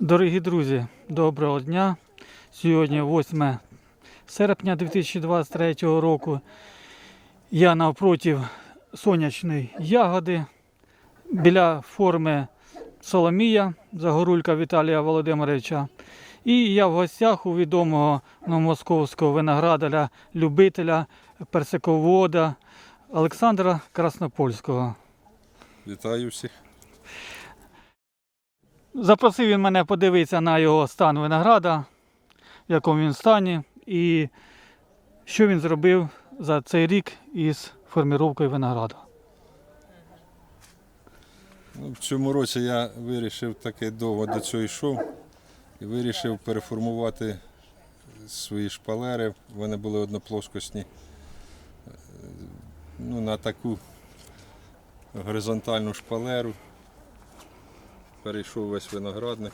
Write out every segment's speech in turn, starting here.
Дорогі друзі, доброго дня. Сьогодні 8 серпня 2023 року. Я навпроти сонячної ягоди біля форми Соломія Загорулька Віталія Володимировича. І я в гостях у відомого новомосковського виноградаря, любителя, персиковода Олександра Краснопольського. Вітаю всіх. Запросив він мене подивитися на його стан винограда, в якому він стані, і що він зробив за цей рік із форміровкою винограду. Ну, в цьому році я вирішив таки довго до цього йшов і вирішив переформувати свої шпалери. Вони були одноплоскосні. Ну, на таку горизонтальну шпалеру. Перейшов весь виноградник.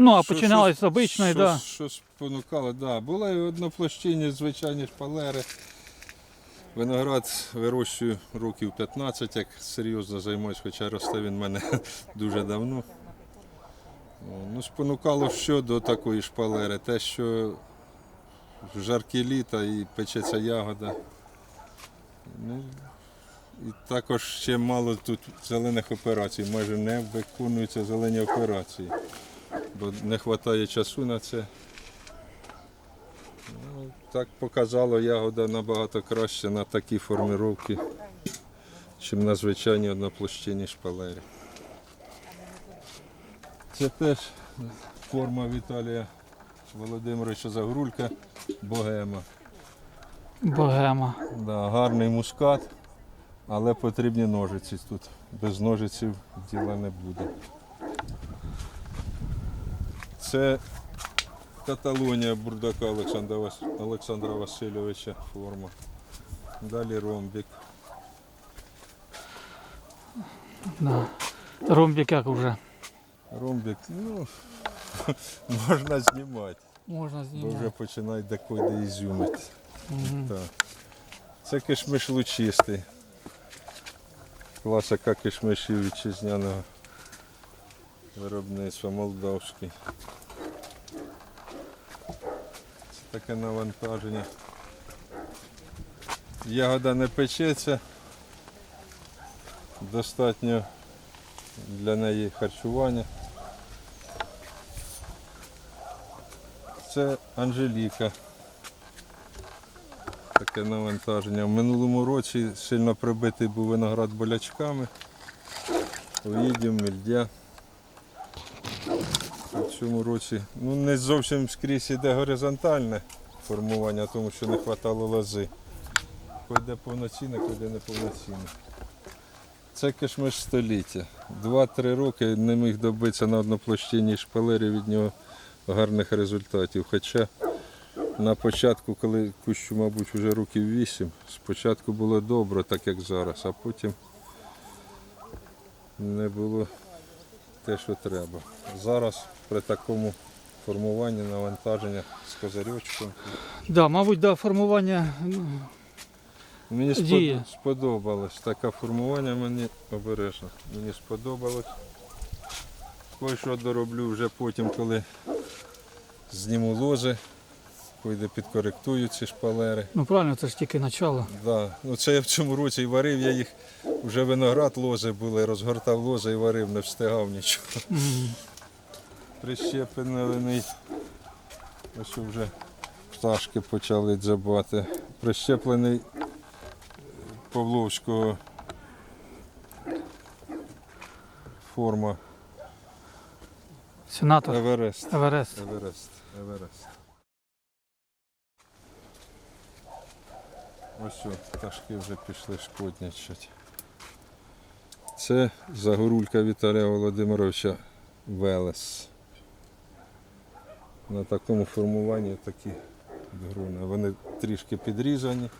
Ну, а починалось з обичної, що, да. що спонукало, да. Були і одноплощинні звичайні шпалери. Виноград вирощую років 15, як серйозно займаюся, хоча росте він в мене дуже давно. Ну, спонукало що до такої шпалери? Те, що в жаркі літа і печеться ягода. Ну, і також ще мало тут зелених операцій, майже не виконуються зелені операції бо не вистачає часу на це. Ну, так показало ягода набагато краще на такі формировки, ніж на звичайній одноплощинній шпалері. Це теж форма Віталія Володимировича Загрулька, богема. Богема. Да, гарний мускат, але потрібні ножиці тут. Без ножиців діла не буде. Це Каталонія бурдака Олександра, Вас... Олександра Васильовича форма. Далі ромбік. Да. Ромбік як вже Ромбік, ну, можна знімати, можна бо вже знімати. починають декоди ізюмити. Мгм. Так. Це кишмиш лучистий. Класика кишмишів вітчизняного виробництва молдавський. Це таке навантаження. Ягода не печеться. Достатньо для неї харчування. Це Анжеліка таке навантаження. В минулому році сильно прибитий був виноград болячками. Оїдів, мільдя. В цьому році ну, не зовсім скрізь іде горизонтальне формування, тому що не вистачало лози. Койде повноцінне, койде неповноцінне. Це кишмиш століття. Два-три роки не міг добитися на одноплощинній шпалері від нього гарних результатів. Хоча на початку, коли кущу, мабуть, вже років вісім, спочатку було добре, так як зараз, а потім не було те, що треба. Зараз при такому формуванні навантаження з козирьочком. Да, мабуть, да, формування Мені Діє. сподобалось таке формування, мені обережно. Мені сподобалось. Кое що дороблю вже потім, коли зніму лози, пойде підкоректую ці шпалери. ну правильно, це ж тільки начало. Да. Ну, це я в цьому році і варив, я їх вже виноград лози були, розгортав лози і варив, не встигав нічого. Мгм. Прищеплений, ось вже пташки почали дзябати. Прищеплений Павловського форма Сенатор Еверест. Еверест. Еверест. Еверест. Ось о, пташки вже пішли шкоднячать. Це загорулька Віталія Володимировича Велес. На такому формуванні такі грони. Вони трішки підрізані.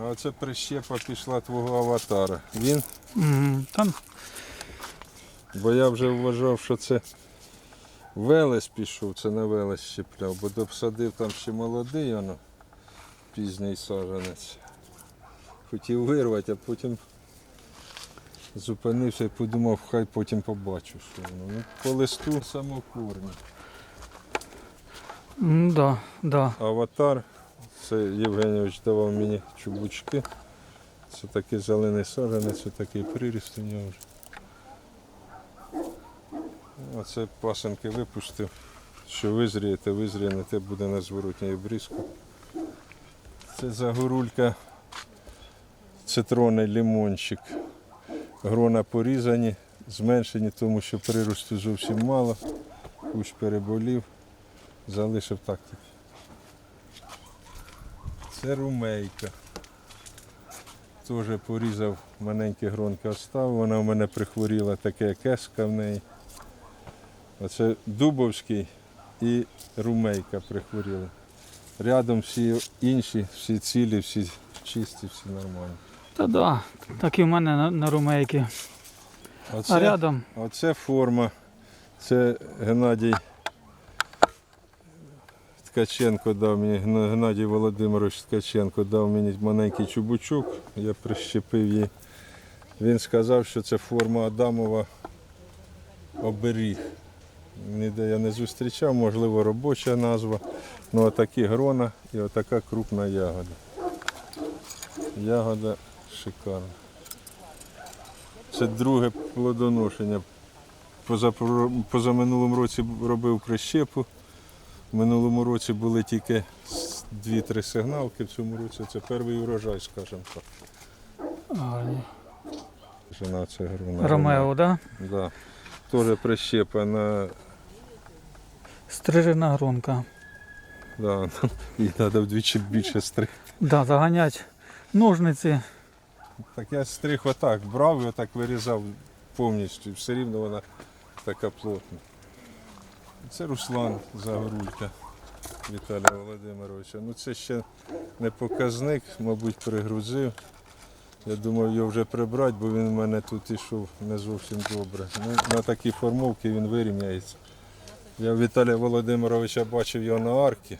А оце прищепа пішла твого аватара. Він Мгм. Там Бо я вже вважав, що це Велес пішов, це не Велес щепляв, бо допсадив там ще молодий воно. пізній саженець. Хотів вирвати, а потім зупинився і подумав, хай потім побачу, що воно. Ну, по листу самокурні. Ну да, да. Аватар. Це Євгенійович давав мені чубучки. Це такий зелений саженець, це такий приріст у нього вже. Оце пасенки випустив. Що визрієте, визрієте, буде на зворотній обрізку. Це загорулька, цитронний лимончик. Грона порізані, зменшені, тому що приросту зовсім мало. Кущ переболів, залишив так. Це румейка. Теж порізав маленькі гронки оставив. Вона в мене прихворіла, таке кеска в неї. Оце Дубовський і румейка прихворіли. Рядом всі інші, всі цілі, всі чисті, всі нормальні. Та да. Так і в мене на, на румейки. Оце, А рядом оце форма. Це Геннадій Ткаченко дав мені, Геннадій Володимирович Ткаченко дав мені маленький чубучок, я прищепив її. Він сказав, що це форма Адамова оберіг. Ніде я не зустрічав, можливо, робоча назва. Ну отакі грона і отака крупна ягода. Ягода шикарна. Це друге плодоношення. Позапро- Позаминулому році робив прищепу. В минулому році були тільки дві-три сигналки, в цьому році це перший урожай, скажімо так. гарні. Жена це грона. Ромео, да? Да. Теж прищепа на. Стрижена грунка. Да. Їй треба вдвічі більше стриг. Да, заганять ножниці. Так я стриг отак, брав і отак вирізав повністю. Все рівно вона така плотна. Це Руслан Загорулька Віталія Володимировича. Ну це ще не показник, мабуть, пригрузив. Я думав його вже прибрати, бо він у мене тут ішов не зовсім добре. Ну, на такі формовки він вирівняється. Я Віталія Володимировича бачив його на аркі.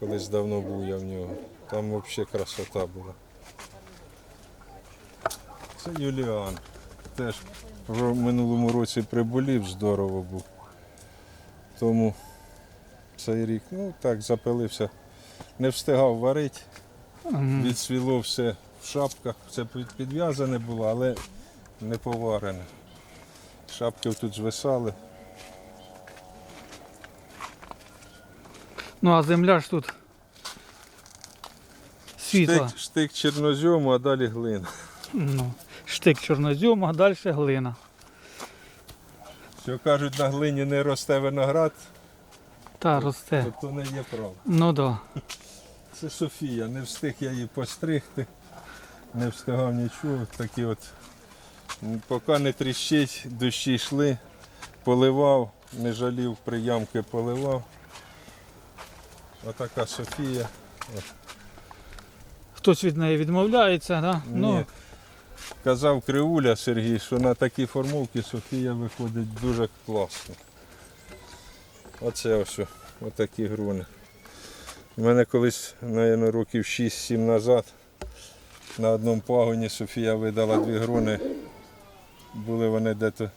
Колись давно був я в нього. Там взагалі красота була. Це Юліан. Теж в минулому році приболів, здорово був. Тому цей рік, ну так, запилився. Не встигав варити, відсвіло все в шапках. Це підв'язане було, але не поварене. Шапки тут звисали. Ну а земля ж тут світла. Штик, штик чорнозьому, а далі глина. Ну, штик чорнозьом, а далі глина. Що кажуть, на глині не росте виноград, Та росте. то то не є правда. Ну да. Це Софія, не встиг я її постригти, не встигав нічого. Такі от, поки не тріщить, дощі йшли, поливав, не жалів, приямки поливав. Отака Софія. Хтось від неї відмовляється, да? Ну, Казав Кривуля Сергій, що на такі формовки Софія виходить дуже класно. Оце ось, отакі груни. У мене колись, мабуть, років 6-7 назад на одному пагоні Софія видала дві груни. Були вони десь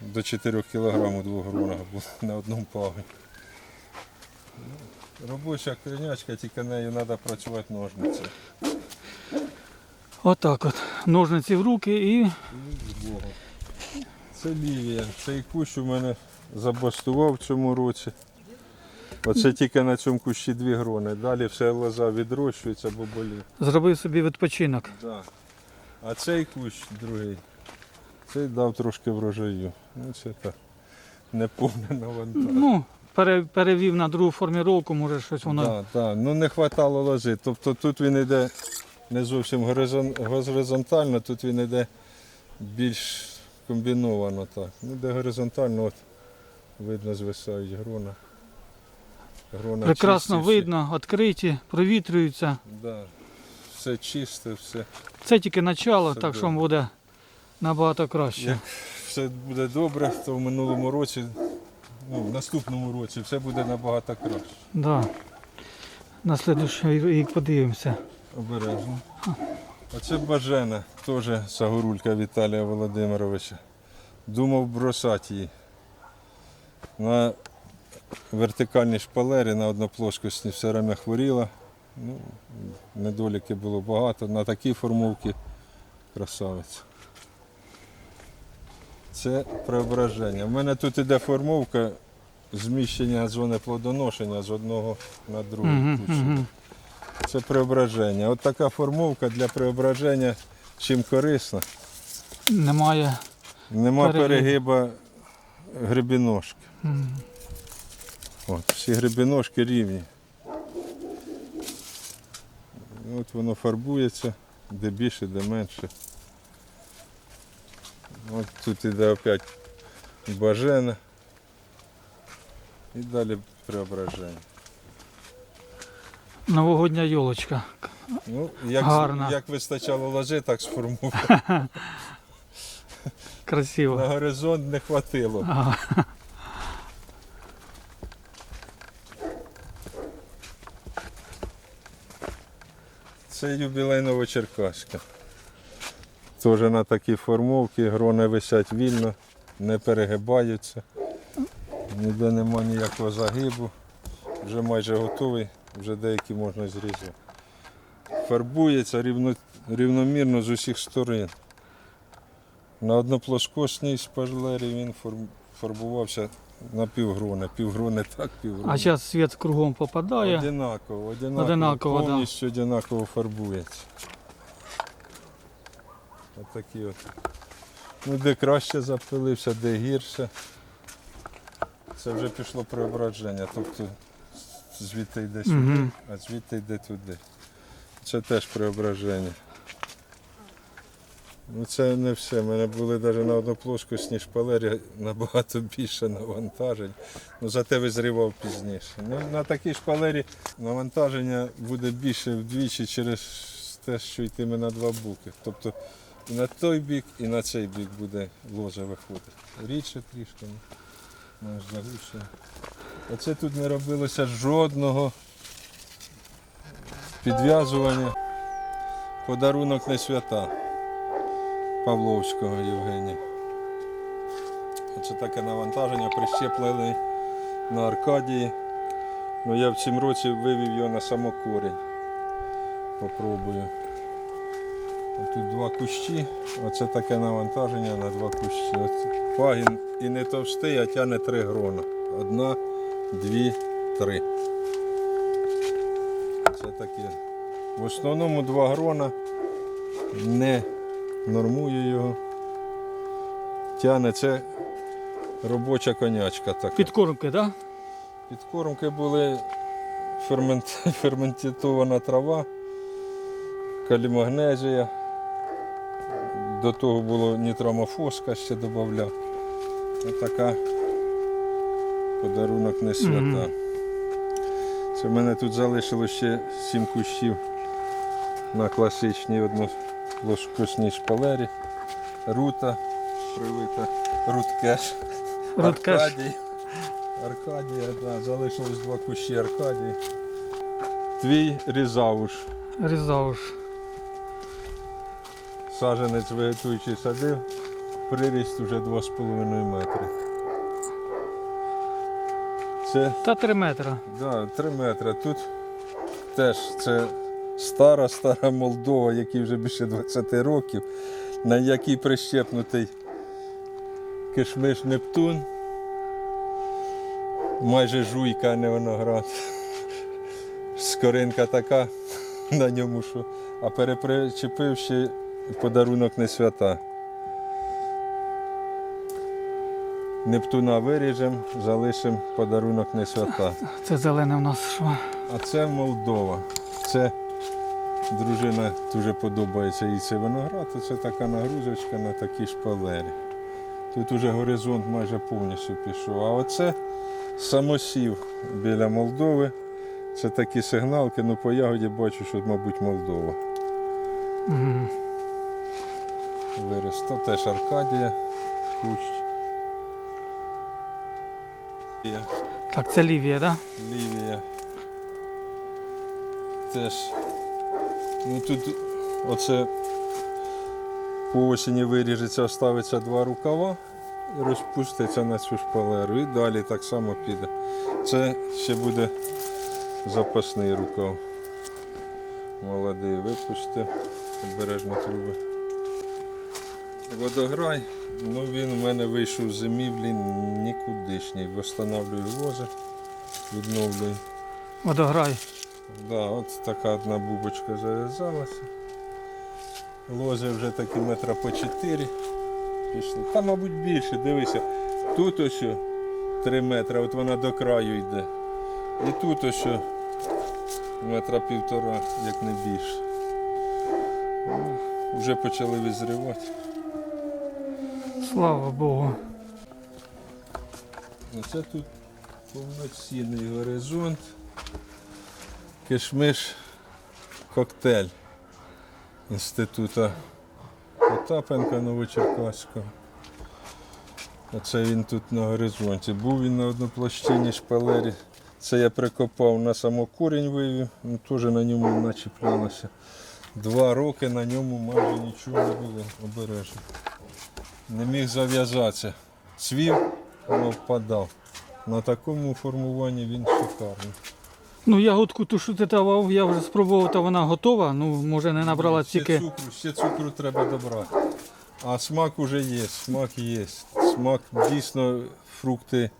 до 4 кг двох грунах на одному пагоні. Робоча кринячка, тільки нею треба працювати ножницею. отак от. Ножниці в руки і. Це лівія. Цей кущ у мене забастував в цьому році. Оце тільки на цьому кущі дві грони. Далі все лоза відрощується, бо болить. зробив собі відпочинок. Да. А цей кущ другий, цей дав трошки врожаю. Ну це так. Не повне навантаження. Ну, перевів на другу форміровку, може щось воно. Да, да. Ну не вистачало лози. Тобто тут він йде не зовсім горизонтально, тут він йде більш комбіновано так. Ну де горизонтально, от видно звисають грона. грона Прекрасно чисті видно, відкриті, провітрюються. Да. Все чисте, все. Це тільки начало, Все так що буде набагато краще. Як все буде добре, то в минулому році, ну, в наступному році все буде набагато краще. Да. на слідуючий рік подивимося. Обережно. Оце бажена, теж загорулька Віталія Володимировича. Думав бросати її. На вертикальній шпалері на одноплоскості все время хворіла. Ну, недоліки було багато. На такій формовці красавець. Це преображення. У мене тут іде формовка зміщення зони плодоношення з одного на другий. Угу, кущик. Це преображення. От така формовка для преображення чим корисна. Немає. Нема Перегиб. перегиба грибіножки. М. От, всі грибіножки рівні. От воно фарбується, де більше, де менше. От тут іде опять бажена. І далі преображення. Новогодня йолочка. Ну, як, Гарно. як вистачало лози, так сформував. Красиво. На горизонт не хватило. Ага. Це юбілейнова Теж на такій формовці, грони висять вільно, не перегибаються. Ніде нема ніякого загибу. Вже майже готовий, вже деякі можна зрізати. Фарбується рівно, рівномірно з усіх сторон. На одноплоскосній шпажлері він фарбувався на півгрони. Півгрони так, півгрони. А зараз світ кругом попадає. Одинаково, одинаково, Одинаково, да. одинаково фарбується. Отакі от. Ну, де краще запилився, де гірше. Це вже пішло преображення. Тобто звідти йде сюди, Мгм. а звідти йде туди. Це теж преображення. Ну це не все. У мене були навіть на одноплоскосній шпалері набагато більше навантажень. Ну, зате визрівав пізніше. Ну, на такій шпалері навантаження буде більше вдвічі через те, що йтиме на два боки. Тобто і на той бік, і на цей бік буде ложа виходити. Рідше трішки, ну, загуще. Оце тут не робилося жодного підв'язування. Подарунок не свята Павловського Євгенія. Це таке навантаження прищеплений на Аркадії. Ну, я в цьому році вивів його на самокорінь. Попробую. Тут два кущі, оце таке навантаження на два кущі. Пагін і не товстий, а тягне три грона. Одна, дві, три. Це таке. В основному два грона. Не нормую його. Тягне це робоча конячка така. Підкормки, так? Підкормки були фермент... ферментована трава, калімагнезія. До того було нітромофоска ще додавав. Отака подарунок не свята. Мгм. Це в мене тут залишилось ще сім кущів на класичній одноплоскосній шпалері. Рута привита, руткеш. Рудкеш. Аркадій. Аркадія, да, залишилось два кущі Аркадії. Твій різауш. Різауш. Саженець вегетуючий садив. Приріст вже 2,5 метри. Це Та 3 метри. да, 3 метри. Тут теж це стара, стара Молдова, якій вже більше 20 років, на якій прищепнутий кишмиш Нептун. Майже жуйка, а не виноград. Скоринка така на ньому, що. А перепричепив ще подарунок не свята. Нептуна виріжемо, залишимо подарунок не свята. Це зелене в нас що? А це Молдова. Це дружина дуже подобається їй цей виноград. Це така нагрузочка на такій шпалері. Тут уже горизонт майже повністю пішов. А оце самосів біля Молдови. Це такі сигналки, ну по ягоді бачу, що, мабуть, Молдова. Мгм. Виріс. То теж Аркадія, кущ. Так, це Лівія, так? Лівія. теж. Ну тут оце по осені виріжеться, оставиться два рукава і розпуститься на цю шпалеру. І далі так само піде. Це ще буде запасний рукав. Молодий випусти, обережно труби. Водограй, ну він у мене вийшов з зимівлі нікудишній. Восстанавлюю вози, відновлюю. Водограй. Да, от така одна бубочка зав'язалася. Лози вже такі метра по 4 пішли. Та, мабуть, більше, дивися. Тут ось 3 метри, от вона до краю йде. І тут ось метра півтора, як не більше. Вже почали визрівати. Слава Богу. Оце тут повноцінний горизонт. Кишмиш коктейль інституту Потапенка Новочеркаського. Оце він тут на горизонті. Був він на одноплощині шпалері. Це я прикопав на самокурінь вивів, ну, теж на ньому начіплялося. Два роки на ньому майже нічого не було обережно. Не міг зав'язатися. Цвів, але впадав. На такому формуванні він шикарний. Ну, ягодку ту, що ти давав, я вже спробував, та вона готова. Ну, може не набрала ще тільки. цукру, ще цукру треба добрати. А смак уже є, смак є. Смак дійсно фрукти,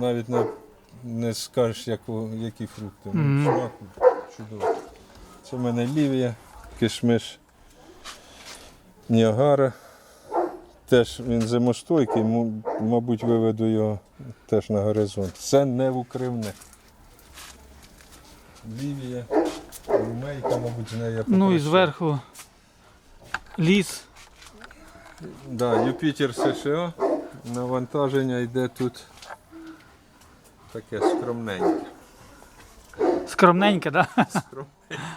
навіть не, не скажеш, як, які фрукти. Мгм. Смак чудовий. Це в мене лівія, кишмиш Ніагара. Теж він зимостойкий, мабуть, виведу його теж на горизонт. Це не укривне. Лівія, румейка, мабуть, з нею Ну і зверху ліс. Да, Юпітер США. Навантаження йде тут таке скромненьке. Скромненьке, так?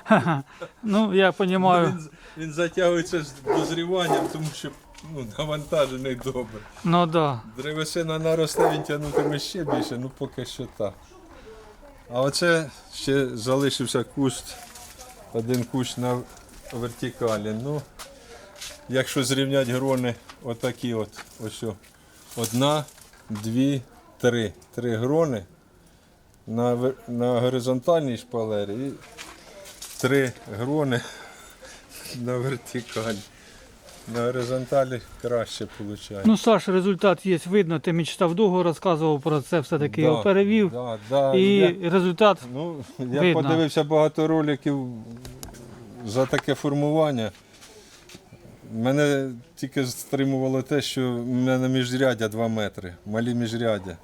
Да? ну, я розумію. Він, він затягується з дозріванням, тому що ну, навантажений добре. Ну. Да. Древесина наросте, він тягнутиме ще більше, ну поки що так. А оце ще залишився куст, один кущ на вертикалі. Ну, якщо зрівняти грони, отакі от, ось. Одна, дві, три. Три грони на, на горизонтальній шпалері і три грони на вертикалі. На горизонталі краще виходить. Ну, Саш, результат є, видно, ти мечтав довго розказував про це, все-таки його перевів. Да, да, І я, результат ну, я видно. подивився багато роликів за таке формування. Мене тільки стримувало те, що в мене міжрядя 2 метри, малі міжрядя.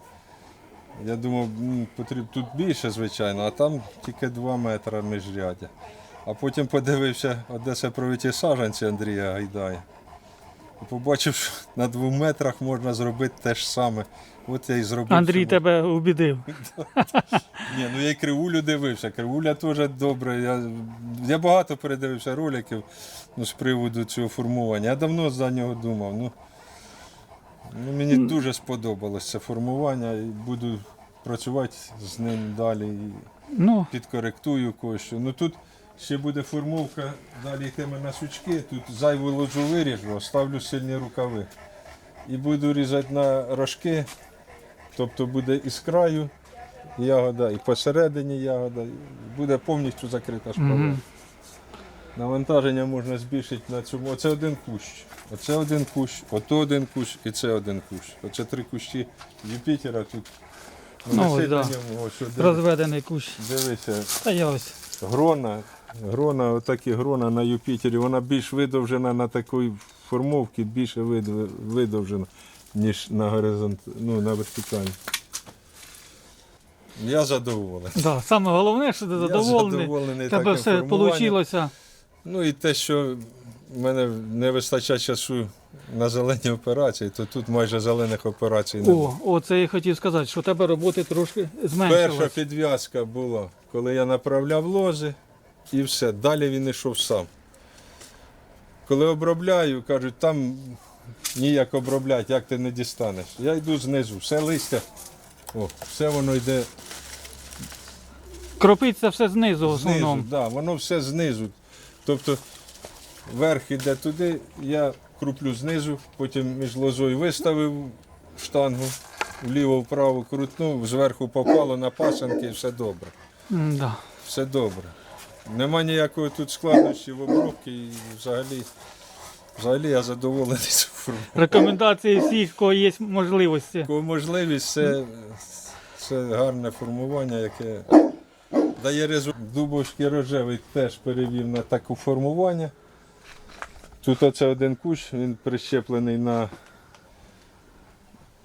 Я думав, потрібно тут більше, звичайно, а там тільки 2 метри міжрядя. А потім подивився Одеса провіті саджанці Андрія Гайдая. І побачив, що на двох метрах можна зробити те ж саме. От я і зробив. Андрій щоб- тебе убідив. ні, ну я й кривулю дивився. Кривуля теж добре. Я, я багато передивився роликів ну, з приводу цього формування. Я давно за нього думав. Ну, ну, мені дуже сподобалось це формування і буду працювати з ним далі. І Ну, підкоректую кое-що. Ну тут ще буде формовка, далі йтиме на сучки, тут зайву ложу виріжу, оставлю сильні рукави. І буду різати на рожки, тобто буде і з краю ягода, і посередині ягода. Буде повністю закрита шпала. Мгм. Навантаження можна збільшити на цьому. Оце один кущ. Оце один кущ, ото один кущ і це один кущ. Оце три кущі Юпітера тут. Ну, ось, да. на ньому. Ось, розведений кущ. Дивися, Та я ось. Грона, грона, отакі грона на Юпітері, вона більш видовжена на такій формовці, більше видовжена, ніж на горизонт, ну, на вертикалі. Я задоволений. Да, саме головне, що ти Я задоволений. задоволений Тебе все вийшло. Ну і те, що в мене не вистачає часу на зелені операції, то тут майже зелених операцій немає. О, о, це я хотів сказати, що у тебе роботи трошки Перша підв'язка була, коли я направляв лози і все. Далі він йшов сам. Коли обробляю, кажуть, там ніяк обробляти, як ти не дістанеш. Я йду знизу, все листя, о, все воно йде Кропиться все знизу в Знизу, основному. да, воно все знизу. Тобто верх іде туди, я круплю знизу, потім між лозою виставив штангу, вліво-вправо крутнув, зверху попало на пасанки і все добре. М, Да. Все добре. Нема ніякої тут складнощі в обробці і взагалі, взагалі я задоволений цим формою. Рекомендації всіх, кого є можливості. Кого можливість, це, це гарне формування, яке дає результат. Дубовський рожевий теж перевів на таке формування. Тут оце один кущ, він прищеплений на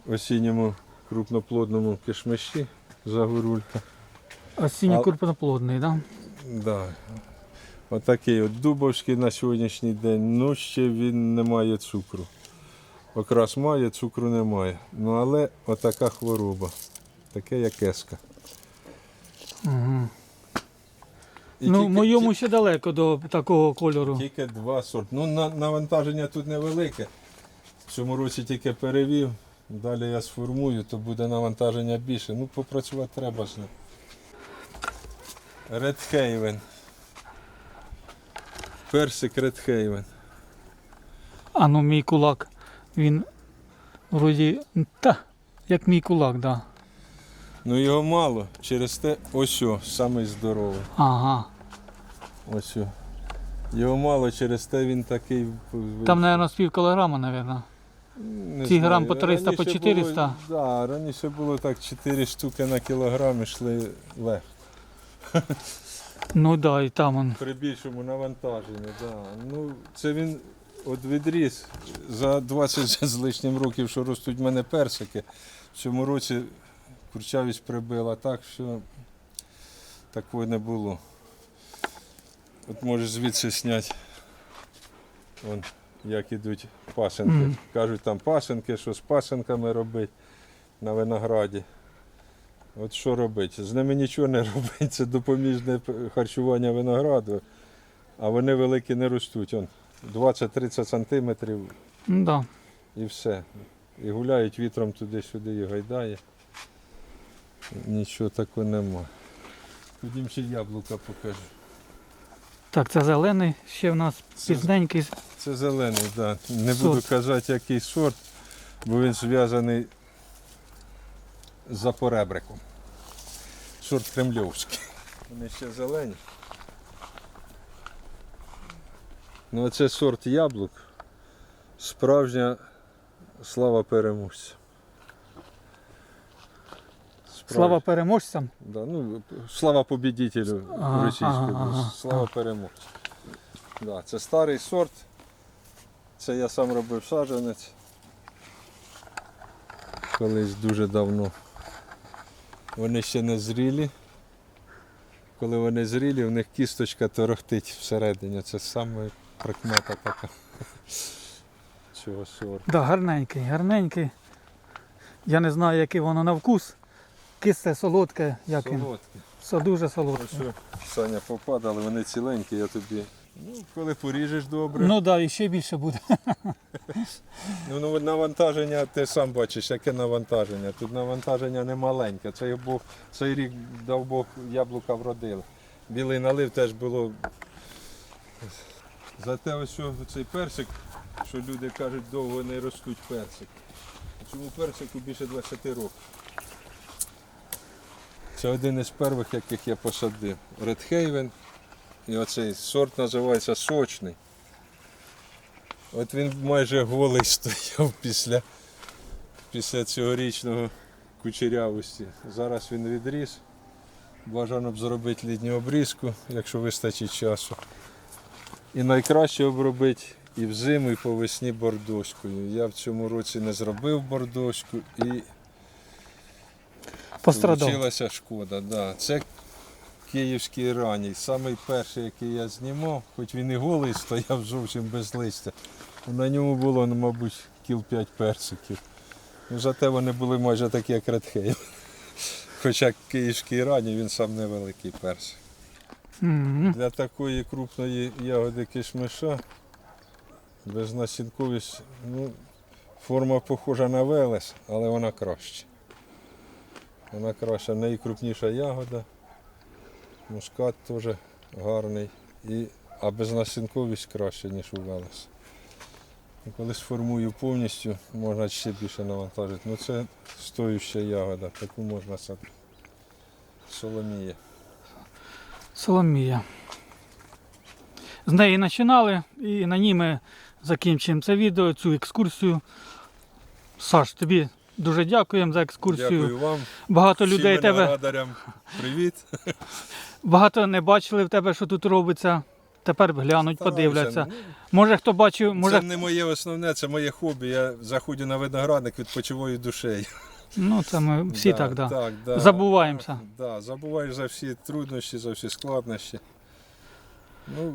осінньому крупноплодному кишмиші загорулька. Осінньо крупноплодний, да? Да. Отакий от Дубовський на сьогоднішній день. Ну, ще він не має цукру. Окрас має, цукру немає. Ну але отака хвороба. Таке як еска. Угу. І Ну, тільки- моєму ще далеко до такого кольору. Тільки два сорти. Ну, на, навантаження тут невелике. В цьому році тільки перевів. Далі я сформую, то буде навантаження більше. Ну, попрацювати треба з ним. Редхейвен. Персик Редхейвен. А ну мій кулак. Він вроді. Та, як мій кулак, да. Ну його мало. Через те ось о, самий здоровий. Ага. Ось о. Його мало, через те він такий. Там, мабуть, з пів кілограма, мабуть. Не ці знаю. грам по 300, по Раніше 400. Було, да, раніше було так 4 штуки на кілограм йшли легко. Ну да, і там он. При більшому навантаженні. Да. Ну, це він от відріс за 20 з лишнім років, що ростуть в мене персики. В цьому році курчавість прибила так, що такого не було. От можеш звідси зняти. Вон, як ідуть пасенки. Мгм. Кажуть, там пасенки, що з пасенками робити на винограді. От що робити? З ними нічого не робити, це допоміжне харчування винограду, а вони великі не ростуть. Он 20-30 сантиметрів да. і все. І гуляють вітром туди-сюди і гайдає. Нічого такого нема. Ходім ще яблука покажу. Так, це зелений ще в нас Це- пізненький. Це зелений, так. Да. Не Сорт. буду казати, який сорт, бо він зв'язаний з запоребриком. Сорт кремльовський. Вони ще зелені. Ну, а це сорт яблук. Справжня слава переможця. Слава переможцям. Да, ну, слава побідітелю Ага, російською. ага, ага, слава переможцю. Да, це старий сорт. Це я сам робив саджанець. Колись дуже давно. Вони ще не зрілі. Коли вони зрілі, в них кісточка торохтить всередині. Це саме прикмета така. Цього сорту. Да, гарненький, гарненький. Я не знаю, який воно на вкус. Кисле, солодке, як він. Солодкий. Все дуже солодке. що, Саня попадали, вони ціленькі, я тобі. Ну, коли поріжеш добре. Ну так, да, і ще більше буде. Ну, ну навантаження, ти сам бачиш, яке навантаження. Тут навантаження не маленьке. Цей, Бог, цей рік дав Бог яблука вродили. Білий налив теж було. Зате ось цей персик, що люди кажуть, довго не ростуть персик. Цьому персику більше 20 років. Це один із перших, яких я посадив. Редхейвен. І оцей сорт називається сочний. От він майже голий стояв після, після цьогорічного кучерявості. Зараз він відріс. Бажано б зробити літню обрізку, якщо вистачить часу. І найкраще обробити і взиму, і по весні бордоською. Я в цьому році не зробив бордоську і Пострадав. Шкода, да. Це київський ранній, самий перший, який я знімав, хоч він і голий стояв зовсім без листя. На ньому було, ну, мабуть, кіл 5 персиків. Ну, Зате вони були майже такі, як редхей. Хоча київський ранній, він сам невеликий персик. Мгм. Для такої крупної ягоди кишмиша безнасінковість, ну, форма похожа на велес, але вона краще. Вона краща, в неї крупніша ягода. Мускат теж гарний. І, а безнасінковість краще, ніж у Велес. Коли сформую повністю, можна ще більше навантажити. Ну це стоюща ягода, таку можна садити. Соломія. Соломія. З неї починали і на ній ми закінчимо це відео, цю екскурсію. Саш, тобі дуже дякуємо за екскурсію. Дякую вам. Багато всім людей тебе. Привіт. багато не бачили в тебе, що тут робиться. Тепер глянуть, подивляться. Може хто бачив, Ну, може. Це не моє основне, це моє хобі. Я заходжу на виноградник, відпочиваю душею. Ну, це ми всі так, да. так да. Забуваємося. Да, забуваєш за всі труднощі, за всі складнощі. Ну,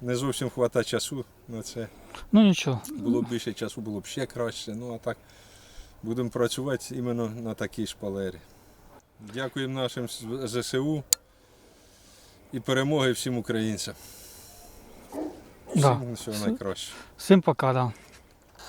не зовсім вистачає часу на це. Ну нічого. Було б більше часу, було б ще краще. Ну а так будемо працювати іменно на такій шпалері. Дякуємо нашим ЗСУ і перемоги всім українцям. Да. Всього найкраще. Всім пока, да.